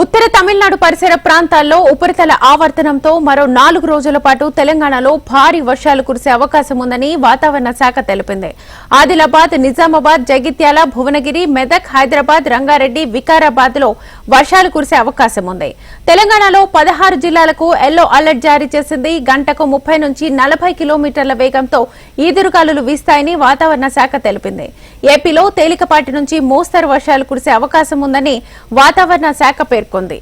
ఉత్తర తమిళనాడు పరిసర ప్రాంతాల్లో ఉపరితల ఆవర్తనంతో మరో నాలుగు రోజుల పాటు తెలంగాణలో భారీ వర్షాలు కురిసే అవకాశం ఉందని వాతావరణ శాఖ తెలిపింది. ఆదిలాబాద్ నిజామాబాద్ జగిత్యాల భువనగిరి మెదక్ హైదరాబాద్ రంగారెడ్డి వికారాబాద్లో వర్షాలు కురిసే అవకాశం ఉంది. తెలంగాణలో పదహారు జిల్లాలకు ఎల్లో అలర్ట్ జారీ చేసింది. గంటకు ముప్పై నుంచి నలభై కిలోమీటర్ల వేగంతో ఈదురుగాలులు వీస్తాయని వాతావరణ శాఖ తెలిపింది. ఏపీలో తేలికపాటి నుంచి మోస్తరు వర్షాలు కురిసే అవకాశం ఉందని వాతావరణ శాఖ పేర్కొంది. పేర్కొంది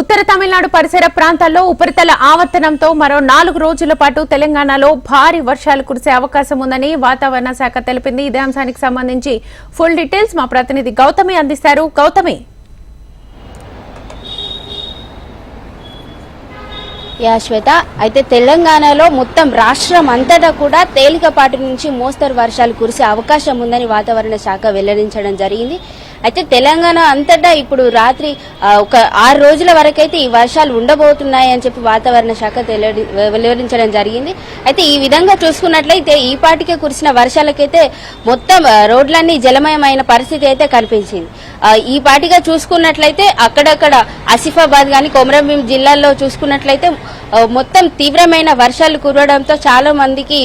ఉత్తర తమిళనాడు పరిసర ప్రాంతాల్లో ఉపరితల ఆవర్తనంతో మరో నాలుగు రోజుల పాటు తెలంగాణలో భారీ వర్షాలు కురిసే అవకాశం ఉందని వాతావరణ శాఖ తెలిపింది. ఇదే అంశానికి సంబంధించి ఫుల్ డీటెయిల్స్ మా ప్రతినిధి గౌతమి అందిస్తారు. గౌతమి. యా శ్వేత. అయితే తెలంగాణలో మొత్తం రాష్ట్రం అంతటా కూడా తేలికపాటి నుంచి మోస్తరు వర్షాలు కురిసే అవకాశం ఉందని వాతావరణ శాఖ వెల్లడించడం జరిగింది. అయితే తెలంగాణ అంతటా ఇప్పుడు రాత్రి ఒక ఆరు రోజుల వరకైతే ఈ వర్షాలు ఉండబోతున్నాయి అని చెప్పి వాతావరణ శాఖ తెల్లడి- వెల్లడించడం జరిగింది. అయితే ఈ విధంగా చూసుకున్నట్లయితే ఈ పాటికే కురిసిన వర్షాలకైతే మొత్తం రోడ్లన్నీ జలమయమైన పరిస్థితి అయితే కనిపించింది. ఈ పాటిగా చూసుకున్నట్లయితే అక్కడక్కడ ఆసిఫాబాద్ కానీ కొమరంభీం జిల్లాల్లో చూసుకున్నట్లయితే మొత్తం తీవ్రమైన వర్షాలు కురవడంతో చాలా మందికి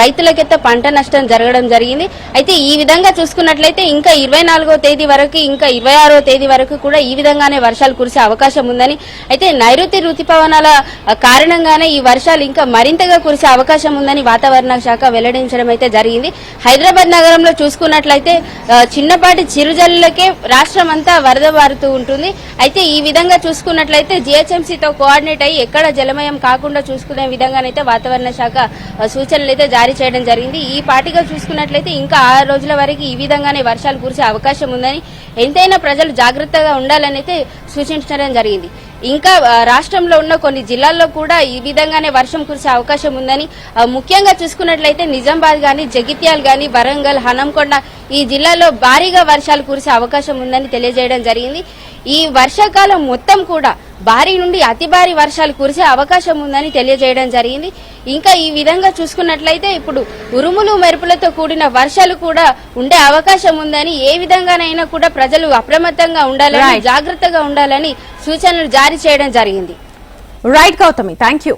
రైతులకైతే పంట నష్టం జరగడం జరిగింది. అయితే ఈ విధంగా చూసుకున్నట్లయితే ఇంకా ఇరవై నాలుగో తేదీ వరకు ఇంకా ఇరవై ఆరో తేదీ వరకు కూడా ఈ విధంగానే వర్షాలు కురిసే అవకాశం ఉందని అయితే నైరుతి రుతుపవనాల కారణంగానే ఈ వర్షాలు ఇంకా మరింతగా కురిసే అవకాశం ఉందని వాతావరణ శాఖ వెల్లడించడం అయితే జరిగింది. హైదరాబాద్ నగరంలో చూసుకున్నట్లయితే చిన్నపాటి చిరుజల్లులకే రాష్ట్రం అంతా వరద మారుతూ ఉంటుంది. అయితే ఈ విధంగా చూసుకున్నట్లయితే జిహెచ్ఎంసీతో కోఆర్డినేట్ అయ్యి ఎక్కడ జలమయం కాకుండా చూసుకునే విధంగానైతే వాతావరణ శాఖ సూచనలు అయితే జారీ చేయడం జరిగింది. ఈ పాటిగా చూసుకున్నట్లయితే ఇంకా ఆరు రోజుల వరకు ఈ విధంగానే వర్షాలు కురిసే అవకాశం ఉందని ఎంతైనా ప్రజలు జాగ్రత్తగా ఉండాలని అయితే సూచించడం జరిగింది. ఇంకా రాష్ట్రంలో ఉన్న కొన్ని జిల్లాల్లో కూడా ఈ విధంగానే వర్షం కురిసే అవకాశం ఉందని ముఖ్యంగా చూసుకున్నట్లయితే నిజామాబాద్ గాని జగిత్యాల్ గాని వరంగల్ హనంకొండ ఈ జిల్లాలో భారీగా వర్షాలు కురిసే అవకాశం ఉందని తెలియజేయడం జరిగింది. ఈ వర్షాకాలం మొత్తం కూడా భారీ నుండి అతి భారీ వర్షాలు కురిసే అవకాశం ఉందని తెలియజేయడం జరిగింది. ఇంకా ఈ విధంగా చూసుకున్నట్లయితే ఇప్పుడు ఉరుములు మెరుపులతో కూడిన వర్షాలు కూడా ఉండే అవకాశం ఉందని ఏ విధంగానైనా కూడా ప్రజలు అప్రమత్తంగా ఉండాలని. జాగ్రత్తగా ఉండాలని సూచనలు జారీ చేయడం జరిగింది. Right Gautami thank you